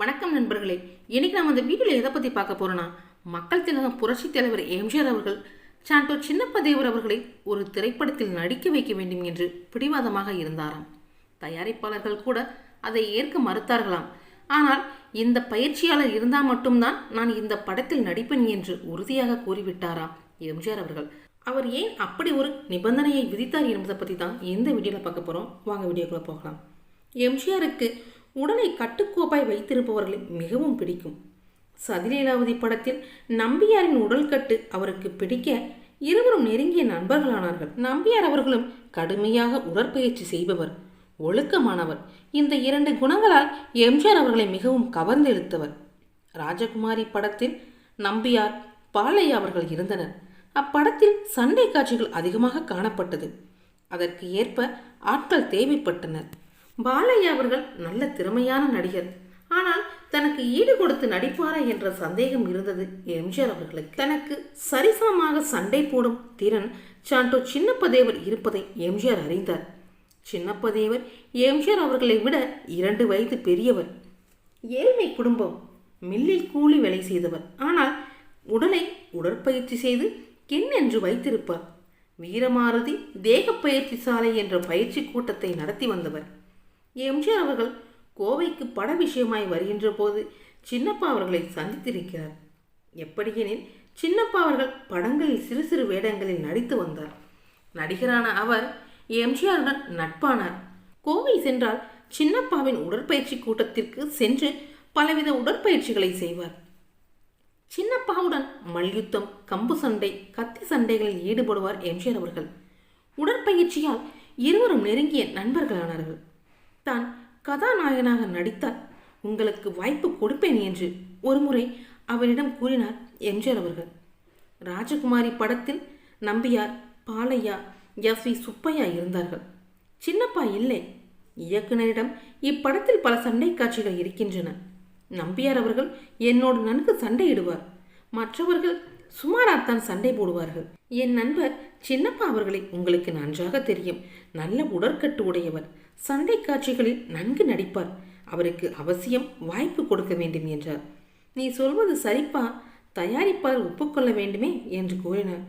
வணக்கம் நண்பர்களே. இன்னைக்கு நம்ம இந்த வீடியோவில் எதை பற்றி பார்க்க போகிறோன்னா மக்கள் திலகம் புரட்சி தலைவர் எம்ஜிஆர் அவர்கள் சாண்டோ சின்னப்ப தேவர் அவர்களை ஒரு திரைப்படத்தில் நடிக்க வைக்க வேண்டும் என்று பிடிவாதமாக இருந்தாராம். தயாரிப்பாளர்கள் கூட அதை ஏற்க மறுத்தார்களாம். ஆனால் இந்த பயிற்சியாளர் இருந்தால் மட்டும்தான் நான் இந்த படத்தில் நடிப்பேன் என்று உறுதியாக கூறிவிட்டாராம் எம்ஜிஆர் அவர்கள். அவர் ஏன் அப்படி ஒரு நிபந்தனையை விதித்தார் என்பதை பற்றி தான் இந்த வீடியோவில் பார்க்க போகிறோம் வாங்க வீடியோக்குள்ளே போகலாம். எம்ஜிஆருக்கு உடலை கட்டுக்கோப்பாய் வைத்திருப்பவர்களை மிகவும் பிடிக்கும். சதிலீலாவதி படத்தில் நம்பியாரின் உடல் கட்டு அவருக்கு பிடிக்க இருவரும் நெருங்கிய நண்பர்களானார்கள். நம்பியார் அவர்களும் கடுமையாக உடற்பயிற்சி செய்பவர் ஒழுக்கமானவர். இந்த இரண்டு குணங்களால் எம்ஜிஆர் அவர்களை மிகவும் கவர்ந்தெழுத்தவர். ராஜகுமாரி படத்தில் நம்பியார் பாலையா அவர்கள் இருந்தனர். அப்படத்தில் சண்டை காட்சிகள் அதிகமாக காணப்பட்டது. அதற்கு ஏற்ப ஆட்கள் தேவைப்பட்டனர். பாலையா அவர்கள் நல்ல திறமையான நடிகர். ஆனால் தனக்கு ஈடு கொடுத்து நடிப்பாரா என்ற சந்தேகம் இருந்தது. எம்ஜிஆர் அவர்களுக்கு தனக்கு சரிசமமாக சண்டை போடும் திறன் சாண்டோ சின்னப்பதேவர் இருப்பதை எம்ஜிஆர் அறிந்தார். சின்னப்பதேவர் எம்ஜிஆர் அவர்களை விட இரண்டு வயது பெரியவர். ஏழ்மை குடும்பம் மில்லில் கூலி வேலை செய்தவர். ஆனால் உடலை உடற்பயிற்சி செய்து கின் என்று வைத்திருப்பார். வீரமாருதி தேகப்பயிற்சி சாலை என்ற பயிற்சி கூட்டத்தை நடத்தி வந்தவர். எம்ஜிஆர் அவர்கள் கோவைக்கு பட விஷயமாய் வருகின்ற போது சின்னப்பா அவர்களை சந்தித்திருக்கிறார். எப்படியெனில் சின்னப்பா அவர்கள் படங்களில் சிறு சிறு வேடங்களில் நடித்து வந்தார். நடிகரான அவர் எம்ஜிஆருடன் நட்பானார். கோவை சென்றால் சின்னப்பாவின் உடற்பயிற்சி கூட்டத்திற்கு சென்று பலவித உடற்பயிற்சிகளை செய்வார். சின்னப்பாவுடன் மல்யுத்தம் கம்பு சண்டை கத்தி சண்டைகளில் ஈடுபடுவார் எம்ஜிஆர் அவர்கள். உடற்பயிற்சியால் இருவரும் நெருங்கிய நண்பர்களானார்கள். தான் கதாநாயகனாக நடித்தால் உங்களுக்கு வாய்ப்பு கொடுப்பேன் என்று ஒருமுறை அவரிடம் கூறினார் எம்ஜிஆர் அவர்கள். ராஜகுமாரி படத்தில் நம்பியார் பாலையா எஸ் வி. சுப்பையா இருந்தார்கள். சின்னப்பா இல்லை. இயக்குனரிடம் இப்படத்தில் பல சண்டை காட்சிகள் இருக்கின்றன. நம்பியார் அவர்கள் என்னோடு நன்கு சண்டையிடுவார். மற்றவர்கள் சுமாராத்தான் சண்டை போடுவார்கள். என் நண்பர் சின்னப்பா அவர்களை உங்களுக்கு நன்றாக தெரியும். நல்ல உடற்கட்டு உடையவர். சண்டை காட்சிகளில் நன்கு நடிப்பார். அவருக்கு அவசியம் வாய்ப்பு கொடுக்க வேண்டும் என்றார். நீ சொல்வது சரிப்பா தயாரிப்பாளர் ஒப்புக்கொள்ள வேண்டுமே என்று கூறினார்.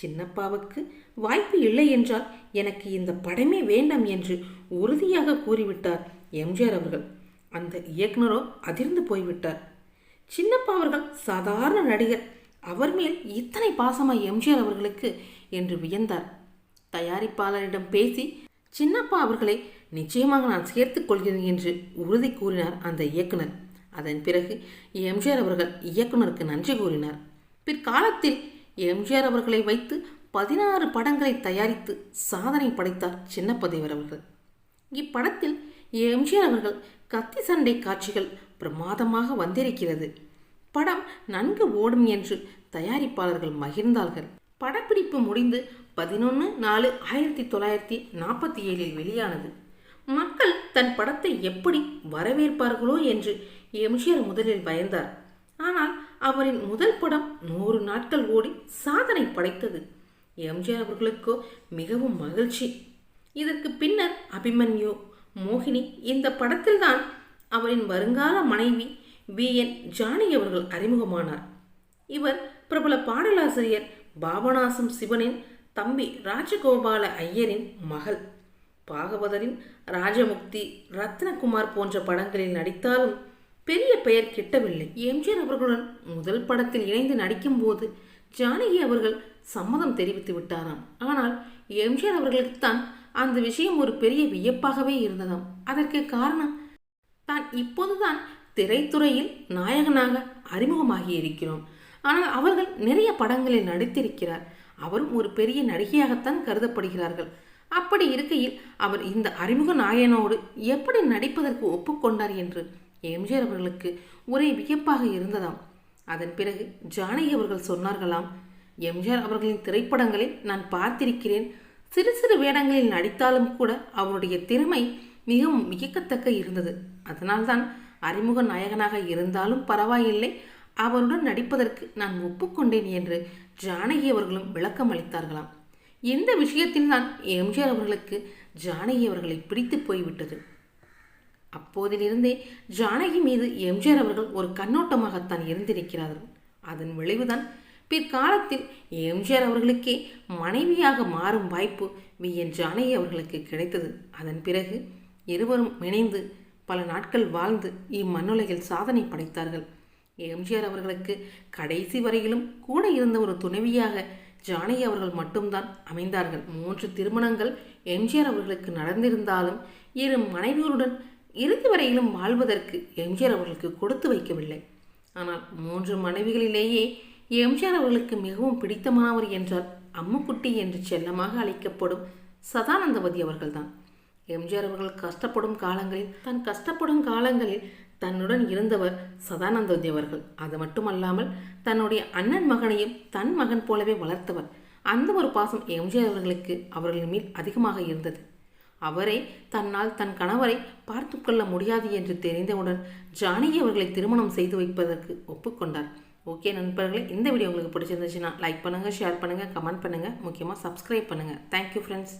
சின்னப்பாவுக்கு வாய்ப்பு இல்லை என்றால் எனக்கு இந்த படமே வேண்டாம் என்று உறுதியாக கூறிவிட்டார் எம்ஜிஆர் அவர்கள். அந்த இயக்குனரோ அதிர்ந்து போய்விட்டார். சின்னப்பா அவர்கள் சாதாரண நடிகர். அவர் மேல் இத்தனை பாசமாக எம்ஜிஆர் அவர்களுக்கு? என்று வியந்தார். தயாரிப்பாளரிடம் பேசி சின்னப்பா அவர்களை நிச்சயமாக நான் சேர்த்துக் கொள்கிறேன் என்று உறுதி கூறினார் அந்த இயக்குனர். அதன் பிறகு எம்ஜிஆர் அவர்கள் இயக்குனருக்கு நன்றி கூறினார். பிற்காலத்தில் எம்ஜிஆர் அவர்களை வைத்து பதினாறு படங்களை தயாரித்து சாதனை படைத்தார் சின்னப்பதேவர் அவர்கள். இப்படத்தில் எம்ஜிஆர் அவர்கள் கத்தி சண்டை காட்சிகள் பிரமாதமாக வந்திருக்கிறது. படம் நன்கு ஓடும் என்று தயாரிப்பாளர்கள் மகிழ்ந்தார்கள். படப்பிடிப்பு முடிந்து பதினொன்று நாலு ஆயிரத்தி தொள்ளாயிரத்தி நாற்பத்தி ஏழில் வெளியானது. மக்கள் தன் படத்தை எப்படி வரவேற்பார்களோ என்று எம்ஜிஆர் முதலில் பயந்தார். ஆனால் அவரின் முதல் படம் நூறு நாட்கள் ஓடி சாதனை படைத்தது. எம்ஜிஆர் அவர்களுக்கோ மிகவும் மகிழ்ச்சி. இதற்கு பின்னர் அபிமன்யு மோகினி இந்த படத்தில்தான் அவரின் வருங்கால மனைவி வி. என். ஜானி அவர்கள் அறிமுகமானார். இவர் பிரபல பாடலாசிரியர் பாபநாசம் சிவனின் தம்பி ராஜகோபால ஐயரின் மகள். பாகவதரின் ராஜமுக்தி ரத்னகுமார் போன்ற படங்களில் நடித்தாலும் பெரிய பெயர் கிட்டவில்லை. எம்ஜிஆர் அவர்களுடன் முதல் படத்தில் இணைந்து நடிக்கும்போது ஜானகி அவர்கள் சம்மதம் தெரிவித்து விட்டாராம். ஆனால் எம்ஜிஆர் அவர்களுக்கு தான் அந்த விஷயம் ஒரு பெரிய வியப்பாகவே இருந்ததாம். அதற்கு காரணம் தான் இப்போதுதான் திரைத்துறையில் நாயகனாக அறிமுகமாகி இருக்கிறோம். ஆனால் அவர்கள் நிறைய படங்களில் நடித்திருக்கிறார். அவரும் ஒரு பெரிய நடிகையாகத்தான் கருதப்படுகிறார்கள். அப்படி இருக்கையில் அவர் இந்த அறிமுக நாயனோடு எப்படி நடிப்பதற்கு ஒப்புக்கொண்டார் என்று எம்ஜிஆர் அவர்களுக்கு ஒரே வியப்பாக இருந்ததாம். அதன் பிறகு ஜானகி அவர்கள் சொன்னார்களாம் எம்ஜிஆர் அவர்களின் திரைப்படங்களை நான் பார்த்திருக்கிறேன். சிறு சிறு வேடங்களில் நடித்தாலும் கூட அவருடைய திறமை மிகவும் வியக்கத்தக்க இருந்தது. அதனால்தான் அறிமுக நாயகனாக இருந்தாலும் பரவாயில்லை. அவருடன் நடிப்பதற்கு நான் ஒப்புக்கொண்டேன் என்று ஜானகி அவர்களும் விளக்கம் அளித்தார்களாம் இந்த விஷயத்தில்தான் எம்ஜிஆர் அவர்களுக்கு ஜானகி அவர்களை பிடித்து போய்விட்டது. அப்போதிலிருந்தே ஜானகி மீது எம்ஜிஆர் அவர்கள் ஒரு கண்ணோட்டமாகத்தான் இருந்திருக்கிறார்கள். அதன் விளைவுதான் பிற்காலத்தில் எம்ஜிஆர் அவர்களுக்கே மனைவியாக மாறும் வாய்ப்பு வி. என். ஜானகி அவர்களுக்கு கிடைத்தது. அதன் பிறகு இருவரும் இணைந்து பல நாட்கள் வாழ்ந்து இம்மண்ணுலகில் சாதனை படைத்தார்கள். எம்ஜிஆர் அவர்களுக்கு கடைசி வரையிலும் கூட இருந்த ஒரு துணைவியாக ஜானகி அவர்கள் மட்டும்தான் அமைந்தார்கள். மூன்று திருமணங்கள் எம்ஜிஆர் அவர்களுக்கு நடந்திருந்தாலும் இரு மனைவிகளுடன் இறுதி வரையிலும் வாழ்வதற்கு எம்ஜிஆர் அவர்களுக்கு கொடுத்து வைக்கவில்லை. ஆனால் மூன்று மனைவிகளிலேயே எம்ஜிஆர் அவர்களுக்கு மிகவும் பிடித்தமானவர் என்றால் அம்முக்குட்டி என்று செல்லமாக அழைக்கப்படும் சதானந்தவதி அவர்கள்தான். எம்ஜிஆர் அவர்கள் கஷ்டப்படும் காலங்களில் தன் கஷ்டப்படும் காலங்களில் தன்னுடன் இருந்தவர் சதானந்தோதி அவர்கள். அது மட்டுமல்லாமல் தன்னுடைய அண்ணன் மகனையும் தன் மகன் போலவே வளர்த்தவர். அந்த ஒரு பாசம் எம்ஜிஆர் அவர்களுக்கு அவர்களின் மேல் அதிகமாக இருந்தது. அவரே தன்னால் தன் கணவரை பார்த்து கொள்ள முடியாது என்று தெரிந்தவுடன் ஜானகி அவர்களை திருமணம் செய்து வைப்பதற்கு ஒப்புக்கொண்டார். ஓகே நண்பர்களே இந்த வீடியோ உங்களுக்கு பிடிச்சிருந்துச்சுன்னா லைக் பண்ணுங்கள் ஷேர் பண்ணுங்கள் கமெண்ட் பண்ணுங்கள் முக்கியமாக சப்ஸ்கிரைப் பண்ணுங்கள் தேங்க்யூ ஃப்ரெண்ட்ஸ்